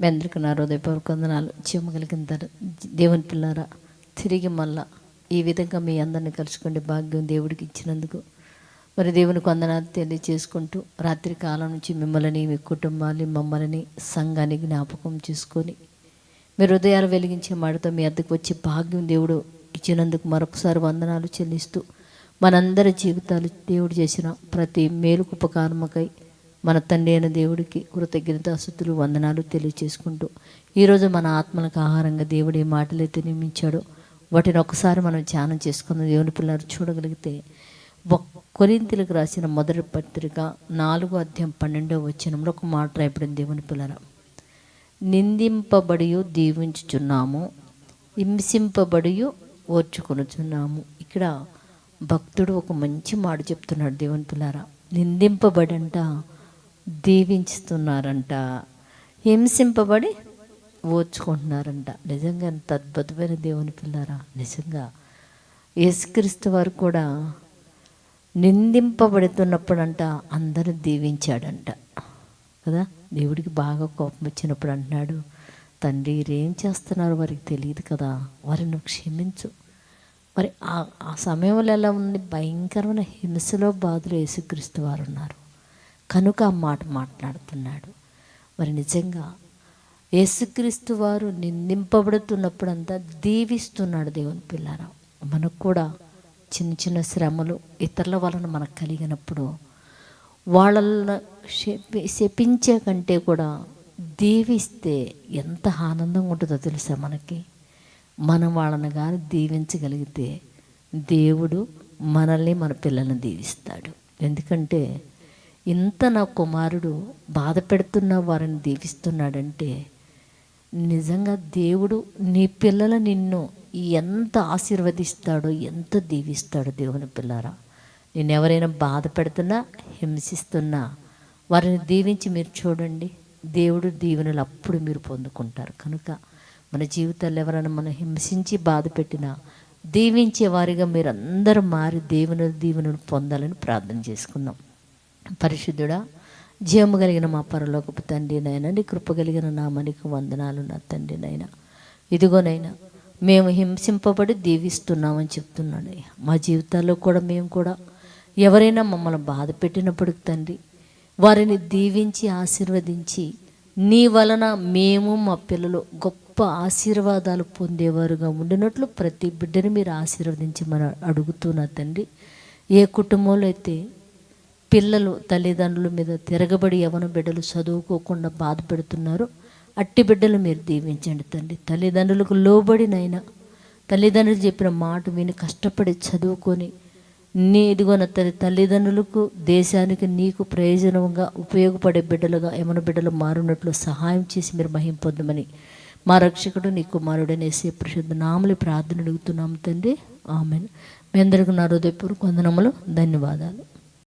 మీ అందరికీ నా హృదయపూర్వక వందనాలు. చెమ్మగలిగిన దేవుని పిల్లారా తిరిగి మళ్ళా ఈ విధంగా మీ అందరిని కలుసుకోండి భాగ్యం దేవుడికి ఇచ్చినందుకు. మరి దేవునికి వందనాలు తెలియచేసుకుంటూ రాత్రి కాలం నుంచి మిమ్మల్ని మీ కుటుంబాన్ని మమ్మల్ని సంఘాన్ని జ్ఞాపకం చేసుకొని మీ హృదయాలు వెలిగించే మాటతో మీ అద్దకు వచ్చి భాగ్యం దేవుడు ఇచ్చినందుకు మరొకసారి వందనాలు చెల్లిస్తూ మనందరి జీవితాలు దేవుడు చేసిన ప్రతి మేలుకు ఉపకారమకై మన తండ్రి అయిన దేవుడికి కృతజ్ఞతాస్థుతులు వందనాలు తెలియచేసుకుంటూ ఈరోజు మన ఆత్మలకు ఆహారంగా దేవుడు ఏ మాటలైతే నియమించాడో వాటిని ఒకసారి మనం ధ్యానం చేసుకున్న దేవుని పిల్లలు చూడగలిగితే కొరింతలకు రాసిన మొదటి పత్రిక నాలుగో అధ్యాయం పన్నెండో వచనంలో ఒక మాట రాయబడింది దేవుని పిల్లల నిందింపబడి దీవించుచున్నాము హింసింపబడి ఓర్చుకొనుచున్నాము. ఇక్కడ భక్తుడు ఒక మంచి మాట చెప్తున్నాడు దేవుని పిల్లారా. నిందింపబడంట దీవించుతున్నారంట. హింసింపబడి ఓర్చుకుంటున్నారంట నిజంగా ఎంత అద్భుతమైన దేవుని పిల్లారా. నిజంగా యేసుక్రీస్తు వారు కూడా నిందింపబడుతున్నప్పుడంట అందరూ దీవించాడంట. కదా? దేవుడికి బాగా కోపం వచ్చినప్పుడు అంటున్నాడు తండ్రి ఏం చేస్తున్నారు? వారికి తెలియదు కదా. వారిని క్షమించు. మరి ఆ ఆ సమయంలో ఎలా ఉంది? భయంకరమైన హింసలో బాధలు యేసుక్రీస్తు వారు ఉన్నారు. కనుక ఆ మాట మాట్లాడుతున్నాడు. మరి నిజంగా యేసుక్రీస్తు వారు నిందింపబడుతున్నప్పుడంతా దీవిస్తున్నాడు దేవుని పిల్లారా. మనకు కూడా చిన్న చిన్న శ్రమలు ఇతరుల వలన మనకు కలిగినప్పుడు వాళ్ళ శపి శపించే కంటే కూడా దీవిస్తే ఎంత ఆనందంగా ఉంటుందో తెలుసా మనకి? మనం వాళ్ళని కానీ దీవించగలిగితే దేవుడు మనల్ని మన పిల్లల్ని దీవిస్తాడు. ఎందుకంటే ఇంత నా కుమారుడు బాధ పెడుతున్న వారిని దీవిస్తున్నాడంటే నిజంగా దేవుడు నీ పిల్లల నిన్ను ఎంత ఆశీర్వదిస్తాడో ఎంత దీవిస్తాడో దేవుని పిల్లారా. నేను ఎవరైనా బాధ పెడుతున్నా హింసిస్తున్నా వారిని దీవించి మీరు చూడండి. దేవుడు దీవెనలు అప్పుడు మీరు పొందుకుంటారు. కనుక మన జీవితాల్లో ఎవరైనా మనం హింసించి బాధ పెట్టినా దీవించే వారిగా మీరందరూ మారి దేవుని దీవెనలు పొందాలని ప్రార్థన చేసుకుందాం. పరిశుద్ధుడా జీవము కలిగిన మా పరలోకపు తండ్రి నైనా నీ కృప కలిగిన నామనికి వందనాలు నా తండ్రి నైనా. ఇదిగోనైనా మేము హింసింపబడి దీవిస్తున్నామని చెప్తున్నాను. మా జీవితాల్లో కూడా మేము కూడా ఎవరైనా మమ్మల్ని బాధ పెట్టినప్పుడు తండ్రి వారిని దీవించి ఆశీర్వదించి నీ వలన మేము మా పిల్లలు గొప్ప ఆశీర్వాదాలు పొందేవారుగా ఉండినట్లు ప్రతి బిడ్డని మీరు ఆశీర్వదించి మన అడుగుతున్నా తండ్రి. ఏ కుటుంబంలో అయితే పిల్లలు తల్లిదండ్రుల మీద తిరగబడి యవన బిడ్డలు చదువుకోకుండా బాధపెడుతున్నారు. అట్టి బిడ్డలు మీరు దీవించండి తండ్రి తల్లిదండ్రులకు లోబడినైనా తల్లిదండ్రులు చెప్పిన మాట విని కష్టపడి చదువుకొని నీ ఇదిగోన తల్లి తల్లిదండ్రులకు దేశానికి నీకు ప్రయోజనంగా ఉపయోగపడే బిడ్డలుగా యమన బిడ్డలు మారునట్లు సహాయం చేసి మీరు మహింపొందమని మా రక్షకుడు నీ కుమారుడనేసే ప్రసిద్ధ నామలు ప్రార్థన అడుగుతున్నాం తండ్రి ఆమెను. మీ అందరికీ నా హృదయపూర్వక వందనములు ధన్యవాదాలు.